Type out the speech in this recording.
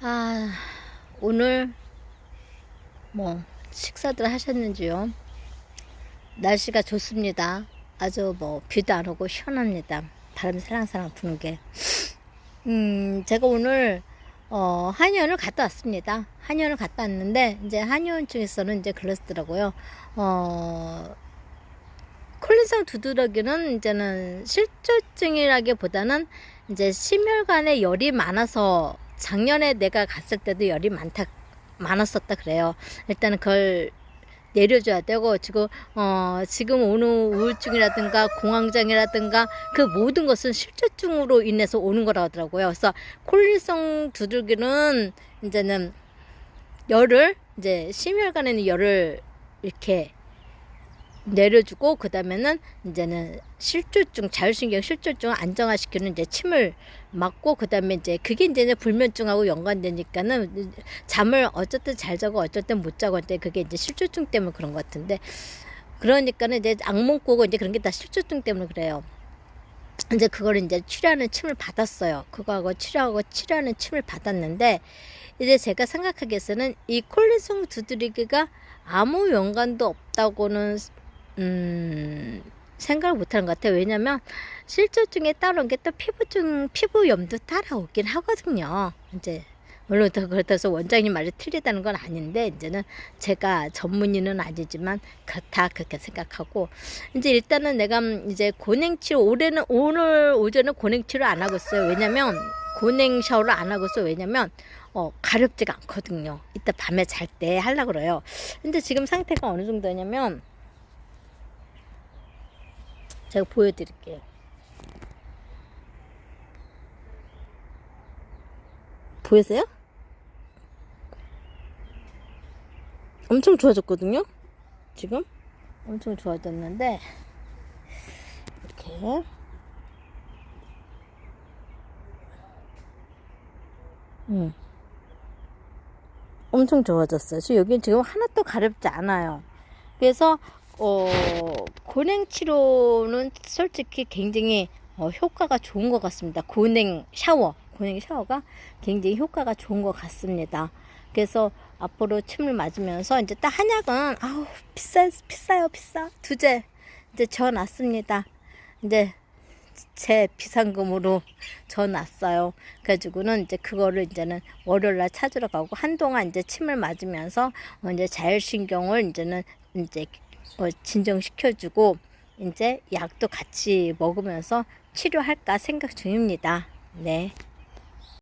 아, 오늘 뭐 식사들 하셨는지요? 날씨가 좋습니다. 아주 뭐 비도 안 오고 시원합니다. 바람이 살랑살랑 부는 게. 음, 제가 오늘 어, 한의원을 갔다 왔습니다. 한의원을 갔다 왔는데 이제 한의원 쪽에서는 이제 그랬더라고요. 어, 콜린성 두드러기는 이제는 실조증이라기보다는 이제 심혈관에 열이 많아서 작년에 내가 갔을 때도 열이 많다 많았었다 그래요. 일단은 그걸 내려줘야 되고 지금 어 지금 오는 우울증이라든가 공황장애라든가 그 모든 것은 실조증으로 인해서 오는 거라 하더라고요. 그래서 콜린성 두들기는 이제는 열을 이제 심혈관에는 열을 이렇게 내려주고 그 다음에는 이제는 실조증 자율신경 실조증 안정화시키는 이제 침을 맞고 그 다음에 이제 그게 이제 불면증하고 연관되니까는 잠을 어쨌든 잘 자고 땐못 자고 근데 그게 이제 실조증 때문에 그런 것 같은데 그러니까는 이제 악몽 꾸고 이제 그런 게 다 실조증 때문에 그래요. 이제 그걸 이제 치료하는 침을 받았어요. 그거하고 치료하고 치료하는 침을 받았는데 이제 제가 생각하기에서는 이 콜린성 두드리기가 아무 연관도 없다고는 음, 생각을 못하는 것 같아요. 왜냐면 실조증에 따라온 게 또 피부증, 피부염도 따라오긴 하거든요. 이제 물론 더 그렇다고 원장님 말이 틀리다는 건 아닌데 이제는 제가 전문의는 아니지만 그렇다 그렇게 생각하고 이제 일단은 내가 이제 고냉치료 올해는 오늘 오전에 고냉치료 안 하고 있어요. 왜냐면 고냉 샤워를 안 하고 있어요. 왜냐면 어, 가렵지가 않거든요. 이따 밤에 잘 때 하려고 그래요. 근데 지금 상태가 어느 정도냐면 제가 보여드릴게요. 보이세요? 엄청 좋아졌거든요? 지금? 엄청 좋아졌는데, 이렇게. 음. 엄청 좋아졌어요. 여기 지금 하나도 가렵지 않아요. 그래서 어, 고냉 치료는 솔직히 굉장히 어, 효과가 좋은 것 같습니다. 고냉 샤워, 고냉 샤워가 굉장히 효과가 좋은 것 같습니다. 그래서 앞으로 침을 맞으면서 이제 딱 한약은 아우 비싸 비싸요 비싸 두제 이제 저 놨습니다. 이제 제 비상금으로 저 놨어요. 그래가지고는 이제 그거를 이제는 월요일날 찾으러 가고 한동안 이제 침을 맞으면서 어, 이제 자율신경을 이제는 이제 어, 진정시켜주고 이제 약도 같이 먹으면서 치료할까 생각 중입니다. 네.